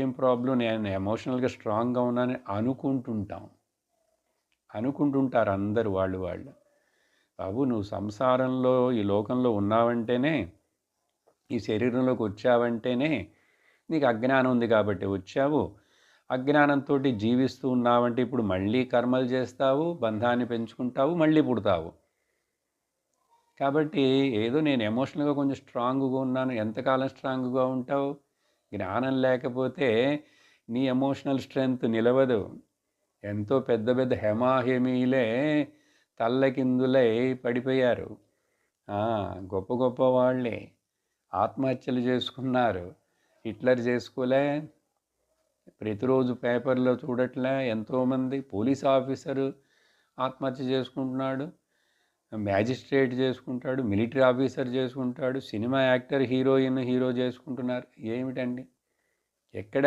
ఏం ప్రాబ్లం నేను ఎమోషనల్గా స్ట్రాంగ్గా ఉన్నానని అనుకుంటుంటాం. అనుకుంటుంటారు అందరు వాళ్ళు వాళ్ళు. బాబు నువ్వు సంసారంలో ఈ లోకంలో ఉన్నావంటేనే ఈ శరీరంలోకి వచ్చావంటేనే నీకు అజ్ఞానం ఉంది కాబట్టి వచ్చావు. అజ్ఞానంతో జీవిస్తూ ఉన్నావంటే ఇప్పుడు మళ్ళీ కర్మలు చేస్తావు బంధాన్ని పెంచుకుంటావు మళ్ళీ పుడతావు. కాబట్టి ఏదో నేను ఎమోషనల్గా కొంచెం స్ట్రాంగ్గా ఉన్నాను. ఎంతకాలం స్ట్రాంగ్గా ఉంటావు? జ్ఞానం లేకపోతే నీ ఎమోషనల్ స్ట్రెంగ్త్ నిలవదు. ఎంతో పెద్ద పెద్ద హెమాహెమీలే తల్లకిందులై పడిపోయారు. గొప్ప గొప్ప వాళ్ళే. ఆత్మహత్యలు చేసుకున్నారు. హిట్లర్ చేసుకోలే. ప్రతిరోజు పేపర్లో చూడట్లే. ఎంతోమంది పోలీస్ ఆఫీసరు ఆత్మహత్య చేసుకుంటున్నాడు. మ్యాజిస్ట్రేట్ చేసుకుంటాడు మిలిటరీ ఆఫీసర్ చేసుకుంటాడు సినిమా యాక్టర్ హీరోయిన్ హీరో చేసుకుంటున్నారు. ఏమిటండి? ఎక్కడ